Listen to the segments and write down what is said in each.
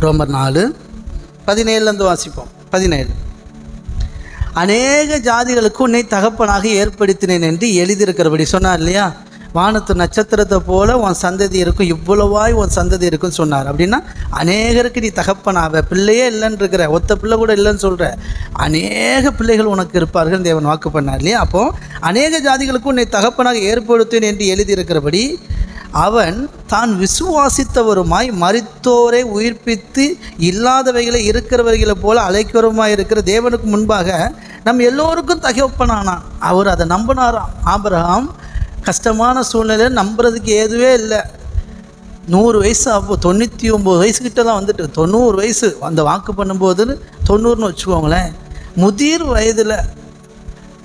ரோமர் நாலு. பதினேழுலேருந்து வாசிப்போம். பதினேழு. அநேக ஜாதிகளுக்கு உன்னை தகப்பனாக ஏற்படுத்தினேன் என்று எழுதியிருக்கிறபடி சொன்னார் இல்லையா? வானத்து நட்சத்திரத்தை போல உன் சந்ததி இருக்கும் இவ்வளவாய் உன் சந்ததி இருக்குன்னு சொன்னார். அப்படின்னா அநேகருக்கு நீ தகப்பனாவ பிள்ளையே இல்லைன்னு இருக்கிற ஒத்த பிள்ளை கூட இல்லைன்னு சொல்கிற அநேக பிள்ளைகள் உனக்கு இருப்பார்கள் தேவன் வாக்கு பண்ணார் இல்லையா? அப்போது அநேக ஜாதிகளுக்கு உன்னை தகப்பனாக ஏற்படுத்தேன் என்று எழுதியிருக்கிறபடி அவன் தான் விசுவாசித்தவருமாய் மறித்தோரை உயிர்ப்பித்து இல்லாதவைகளை இருக்கிறவர்களை போல அழைக்கிறவருமாய் இருக்கிற தேவனுக்கு முன்பாக நம் எல்லோருக்கும் தகப்பனானான் அவர் அதை நம்பினாராம். ஆபரகாம் கஷ்டமான சூழ்நிலையில் நம்புறதுக்கு ஏதுவே இல்லை. நூறு வயசு அப்போ தொண்ணூற்றி ஒம்பது வயசுக்கிட்ட தான் வந்துட்டு. தொண்ணூறு வயசு. அந்த வாக்கு பண்ணும்போது தொண்ணூறுன்னு வச்சுக்கோங்களேன். முதிர் வயதில்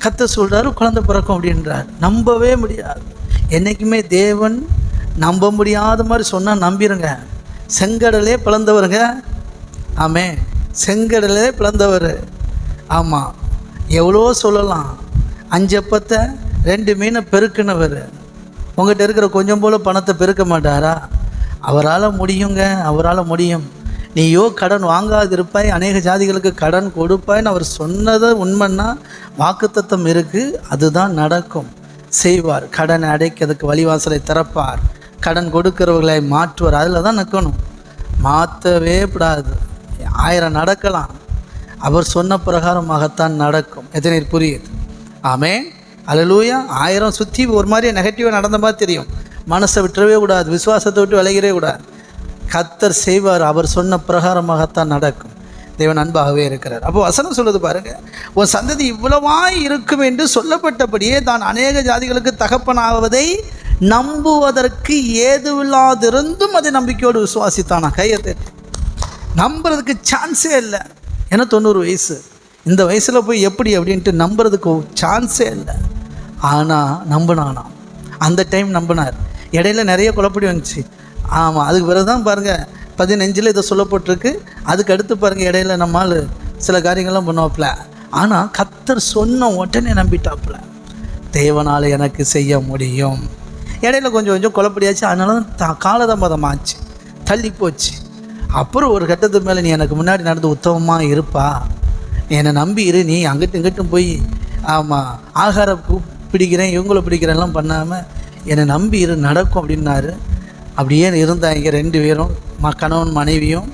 கத்த சொல்கிறாரு குழந்தை பிறக்கும் அப்படின்றார். நம்பவே முடியாது. என்றைக்குமே தேவன் நம்ப முடியாத மாதிரி சொன்னால் நம்பிடுங்க செங்கடலே பிளந்தவருங்க. ஆமே செங்கடலே பிளந்தவர். ஆமாம் எவ்வளோ சொல்லலாம். அஞ்சப்பத்தை ரெண்டு மீனை பெருக்கினவர். உங்கள்கிட்ட இருக்கிற கொஞ்சம் போல் பணத்தை பெருக்க மாட்டாரா? அவரால் முடியுங்க அவரால் முடியும். நீயோ கடன் வாங்காதிருப்பாய் அநேக ஜாதிகளுக்கு கடன் கொடுப்பாய்ன்னு அவர் சொன்னது உண்மைன்னா வாக்குத்தத்தம் இருக்குது அதுதான் நடக்கும். செய்வார் கடனை அடைக்கிறதுக்கு வழிவாசலை திறப்பார். கடன் கொடுக்கிறவர்களை மாற்றுவார். அதில் தான் நிற்கணும். மாற்றவே கூடாது. ஆயிரம் நடக்கலாம். அவர் சொன்ன பிரகாரமாகத்தான் நடக்கும். எத்தனை புரியுது? ஆமே அலலூயா ஆயிரம் சுற்றி ஒரு மாதிரி நெகட்டிவாக நடந்த மாதிரி தெரியும். மனசை விட்டுறவே கூடாது. விசுவாசத்தை விட்டு விளையவே கூடாது. கத்தர் செய்வார். அவர் சொன்ன பிரகாரமாகத்தான் நடக்கும். தேவன் அன்பாகவே இருக்கிறார். அப்போ வசனம் சொல்லுது பாருங்க. உன் சந்ததி இவ்வளவாய் இருக்கும் என்று சொல்லப்பட்டபடியே தான் அநேக ஜாதிகளுக்கு தகப்பனாவதை நம்புவதற்கு ஏதுவில்லாதிருந்தும் அதை நம்பிக்கையோடு விசுவாசித்தானா கையை நம்புறதுக்கு சான்ஸே இல்லை. ஏன்னா தொண்ணூறு வயசு? இந்த வயசில் போய் எப்படி அப்படின்ட்டு நம்புறதுக்கு சான்ஸே இல்லை. ஆனால் நம்பினானாம் அந்த டைம் நம்பினார். இடையில நிறைய குழப்படி வந்துச்சு. ஆமாம் அதுக்கு பிறகு தான் பாருங்கள் பதினஞ்சில் இதை சொல்லப்பட்டிருக்கு. அதுக்கு அடுத்து பாருங்கள் இடையில நம்மால் சில காரியங்கள்லாம் பண்ணுவாப்புல. ஆனால் கத்தர் சொன்ன உடனே நம்பிட்டாப்புல. தேவனால் எனக்கு செய்ய முடியும். இடையில கொஞ்சம் கொஞ்சம் குழப்படியாச்சு. அதனால தான் த காலதாமதம் ஆச்சு. தள்ளி போச்சு. அப்புறம் ஒரு கட்டத்துக்கு மேலே நீ எனக்கு முன்னாடி நடந்து உத்தமமாக இருப்பா. நீ என்னை நம்பி இரு. நீ அங்கிட்டும் இங்கிட்டும் போய் ஆமாம் ஆகாரம் பிடிக்கிறேன் இவங்கள பிடிக்கிறேன்லாம் பண்ணாமல் என்னை நம்பி இரு. நடக்கும் அப்படின்னாரு. அப்படியே இருந்தாங்க ரெண்டு பேரும் ம கணவன் மனைவியும்.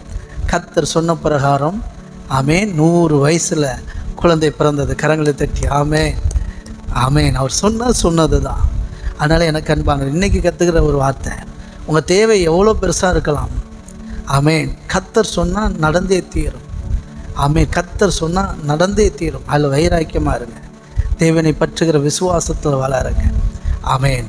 கத்தர் சொன்ன பிரகாரம் ஆமே நூறு வயசில் குழந்தை பிறந்தது. கரங்களை தட்டி ஆமே ஆமேன். அவர் சொன்னது சொன்னது தான் அதனால் எனக்கு அன்பாங்க இன்றைக்கி கற்றுக்கிற ஒரு வார்த்தை உங்கள் தேவை எவ்வளோ பெருசாக இருக்கலாம். ஆமேன். கத்தர் சொன்னால் நடந்தே தீரும். ஆமேன். கத்தர் சொன்னால் நடந்தே தீரும். அதில் வைராக்கியமாக இருங்க. தேவனை பற்றுகிற விசுவாசத்தில் வளருங்க. ஆமேன்.